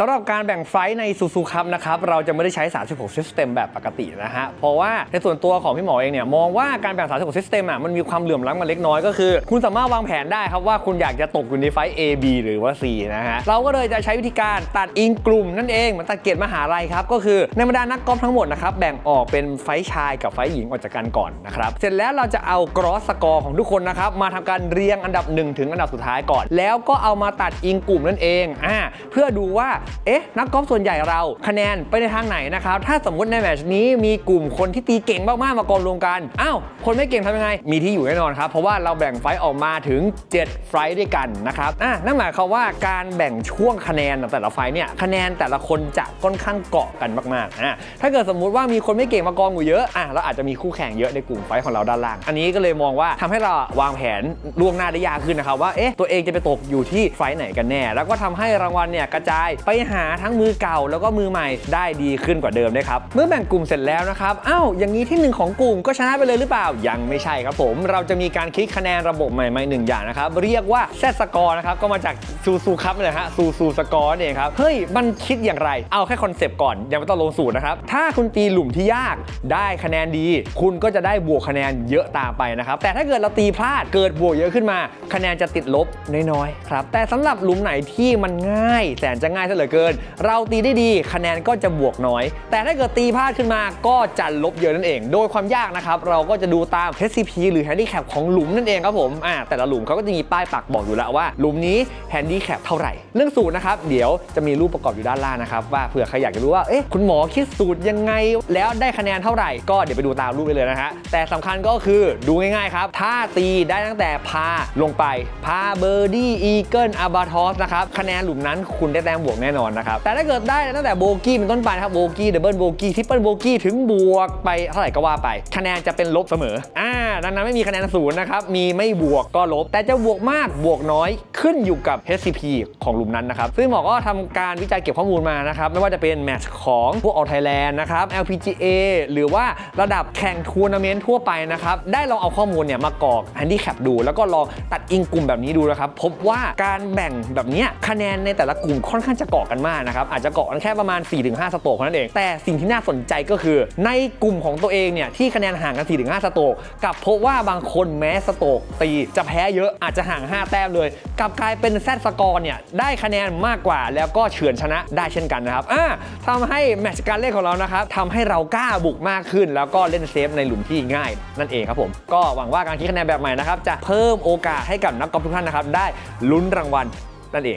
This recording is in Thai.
สำหรับการแบ่งไฟในซูซูคัพนะครับเราจะไม่ได้ใช้ 36 System แบบปกตินะฮะ เพราะว่าในส่วนตัวของพี่หมอเองเนี่ยมองว่าการแบ่ง 36 System อะมันมีความเหลื่อมล้ำกันเล็กน้อยก็คือ คุณสามารถวางแผนได้ครับว่าคุณอยากจะตกอยู่ในไฟ A B หรือว่า C นะฮะ เราก็เลยจะใช้วิธีการตัดอิงกลุ่มนั่นเองเหมันตัดเกรดมหาลัยครับ ก็คือในบรรดานักกอล์ฟทั้งหมดนะครับแบ่งออกเป็นไฟชายกับไฟหญิงออกจากกันก่อนนะครับเสร็จแล้วเราจะเอากรอสสกอร์ของทุกคนนะครับมาทำการเรียงอันดับ 1 ถึงอันดับสุดท้ายก่อน แล้วก็เอามาตัดอิงกลุ่มนั่นเองอ่าเพื่อดูว่าเอ๊ะ นักกอล์ฟส่วนใหญ่เราคะแนนไปในทางไหนนะครับ ถ้าสมมติในแมตช์นี้มีกลุ่มคนที่ตีเก่งมากๆมากองรวมกัน อ้าว คนไม่เก่งทำยังไง มีที่อยู่แน่นอนครับ เพราะว่าเราแบ่งไฟท์ออกมาถึง 7 ไฟท์ด้วยกันนะครับอะนั่นหมายความว่าการแบ่งช่วงคะแนนแต่ละไฟท์เนี่ยคะแนนแต่ละคนจะค่อนข้างเกาะกันมากๆอะถ้าเกิดสมมุติว่ามีคนไม่เก่งมากองอยู่เยอะอะเราอาจจะมีคู่แข่งเยอะในกลุ่มไฟท์ของเราด้านล่าง อันนี้ก็เลยมองว่าทำให้เราวางแผนล่วงหน้าได้ยากขึ้นนะครับว่าเอ๊ะตัวเองจะไปตกอยู่ที่ไฟท์ไหนกันแน่ แล้วก็ทำให้รางวัลเนี่ยกระจายไปหาทั้งมือเก่าแล้วก็มือใหม่ได้ดีขึ้นกว่าเดิมด้ครับ เมื่อแบ่งกลุ่มเสร็จแล้วนะครับอ้าวอย่างนี้ที่หนึ่งของกลุ่มก็ชนะไปเลยหรือเปล่า ยังไม่ใช่ครับผม เราจะมีการคิดคะแนนระบบใหม่ๆหนึ่งอย่างนะครับ เรียกว่าแซสกอร์นะครับก็มาจากซูซูครับเลยฮะซูซูสกอร์เองครับเฮ้ยมันคิดอย่างไร เอาแค่คอนเซปต์ก่อนยังไม่ต้องลงสูตรนะครับถ้าคุณตีหลุมที่ยากได้คะแนนดี คุณก็จะได้บวกคะแนนเยอะตามไปนะครับแต่ถ้าเกิดเราตีพลาดเกิดบวกเยอะขึ้นมา คะแนนจะติดลบน้อยๆครับแต่สำหรับหลุมไหนที่มันง่าย แสนจะง่ายซะเหลือเกิน เราตีได้ดีคะแนนก็จะบวกน้อย แต่ถ้าเกิดตีพลาดขึ้นมาก็จะลบเยอะนั่นเอง โดยความยากนะครับเราก็จะดูตาม HCP หรือ Handicap ของหลุมนั่นเองครับผมอ่าแต่ละหลุมเขาก็จะมีป้ายปักบอกอยู่แล้วว่าหลุมนี้ Handicap เท่าไหร่ เรื่องสูตรนะครับเดี๋ยวจะมีรูปประกอบอยู่ด้านล่างนะครับว่าเผื่อใครอยากจะรู้ว่าเอ๊ะคุณหมอคิดสูตรยังไง แล้วได้คะแนนเท่าไหร่ก็เดี๋ยวไปดูตามรูปไปเลยนะฮะแต่สำคัญก็คือดูง่ายๆครับถ้าตีได้ตั้งแต่พาลงไปพาเบอร์ดี้อีเกิลอาบาทอสนะครับคะแนนหลุมนั้นคุณได้แต้มบวกแน่นอนนะครับ แต่ถ้าเกิดได้ตั้งแต่โบกี้เป็นต้นไปนะครับโบกี้ดับเบิลโบกี้ทริปเปิลโบกี้ถึงบวกไปเท่าไหร่ก็ว่าไป คะแนนจะเป็นลบเสมออ่าดังนั้นไม่มีคะแนนศูนย์นะครับมีไม่บวกก็ลบ แต่จะบวกมากบวกน้อยขึ้นอยู่กับ HCP ของหลุมนั้นนะครับซึ่งหมอก็ทำการวิจัยเก็บข้อมูลมานะครับไม่ว่าจะเป็นแมตช์ของพวกออไทยแลนด์นะครับ LPGA หรือว่าระดับแข่งทัวร์นาเมนต์ทั่วไปนะครับได้ลองเอาข้อมูลเนี่ยมากรอกแฮนดี้แคปดู แล้วก็ลองตัดอิงกลุ่มแบบนี้ดูนะครับพบว่าการแบ่งแบบนี้คะแนนในแต่ละกลุ่มค่อนข้างจะเกะกันมากนะครับอาจจะเกาะกันแค่ประมาณ 4-5 สโตกเท่านั้นเอง แต่สิ่งที่น่าสนใจก็คือ ในกลุ่มของตัวเองเนี่ยที่คะแนนห่างกัน 4-5 สโตกกับพบว่าบางคนแม้สโตกตีจะแพ้เยอะอาจจะห่าง 5 แต้มเลยกับกลายเป็นแซดสกอร์เนี่ยได้คะแนนมากกว่า แล้วก็เฉือนชนะได้เช่นกันนะครับอ่าทำให้แมตช์การเล่นของเรานะครับทำให้เรากล้าบุกมากขึ้น แล้วก็เล่นเซฟในหลุมที่ง่าย นั่นเองครับผม ก็หวังว่าการคิดคะแนนแบบใหม่นะครับจะเพิ่มโอกาสให้กับนักกอล์ฟทุกท่านนะครับได้ลุ้นรางวัลนั่นเอง